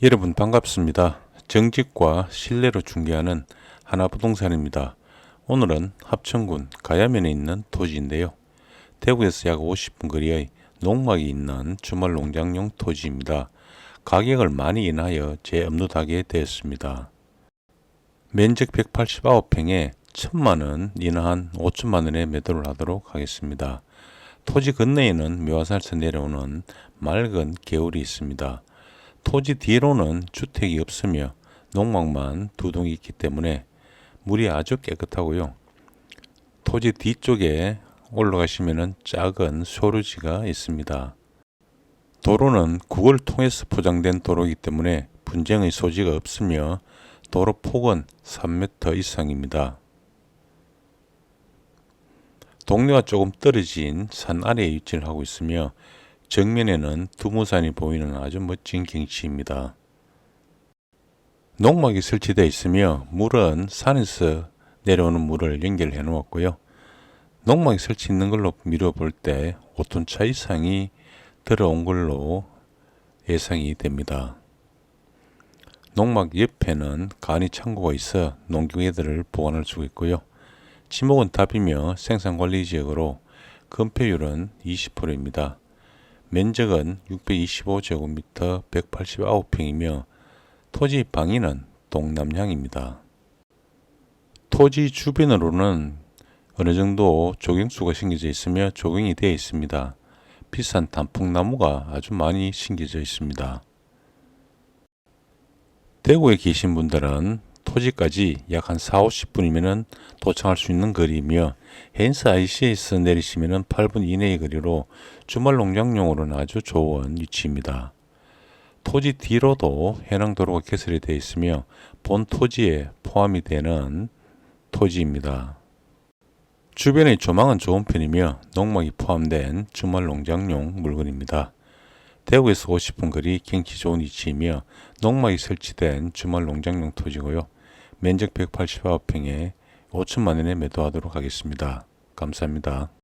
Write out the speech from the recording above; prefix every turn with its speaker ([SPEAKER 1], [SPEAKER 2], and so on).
[SPEAKER 1] 여러분 반갑습니다. 정직과 신뢰로 중개하는 하나부동산입니다. 오늘은 합천군 가야면에 있는 토지인데요. 대구에서 약 50분 거리의 농막이 있는 주말 농장용 토지입니다. 가격을 많이 인하여 재업로하게 되었습니다. 면적 189평에 1000만원 인하한 5천만원에 매도를 하도록 하겠습니다. 토지 건너에는 묘화살서 내려오는 맑은 개울이 있습니다. 토지 뒤로는 주택이 없으며 농막만 두 동이 있기 때문에 물이 아주 깨끗하고요. 토지 뒤쪽에 올라가시면은 작은 소류지가 있습니다. 도로는 국을 통해서 포장된 도로이기 때문에 분쟁의 소지가 없으며 도로 폭은 3m 이상입니다. 동네와 조금 떨어진 산 아래에 위치를 하고 있으며 정면에는 두모산이 보이는 아주 멋진 경치입니다. 농막이 설치되어 있으며 물은 산에서 내려오는 물을 연결해 놓았고요. 농막이 설치 있는 걸로 미뤄 볼 때 5톤 차 이상이 들어온 걸로 예상이 됩니다. 농막 옆에는 간이 창고가 있어 농경애들을 보관할 수 있고요. 지목은 답이며 생산관리 지역으로 건폐율은 20%입니다. 면적은 625제곱미터 189평이며 토지 방위는 동남향입니다. 토지 주변으로는 어느 정도 조경수가 심겨져 있으며 조경이 되어 있습니다. 비싼 단풍나무가 아주 많이 심겨져 있습니다. 대구에 계신 분들은 토지까지 약 한 4, 50분이면 도착할 수 있는 거리이며 헨스 IC에서 내리시면 8분 이내의 거리로 주말 농장용으로는 아주 좋은 위치입니다. 토지 뒤로도 해낭도로가 개설이 되어 있으며 본 토지에 포함이 되는 토지입니다. 주변의 조망은 좋은 편이며 농막이 포함된 주말 농장용 물건입니다. 대구에서 50분 거리 경치 좋은 위치이며 농막이 설치된 주말 농장용 토지고요. 면적 189평에 5천만 원에 매도하도록 하겠습니다. 감사합니다.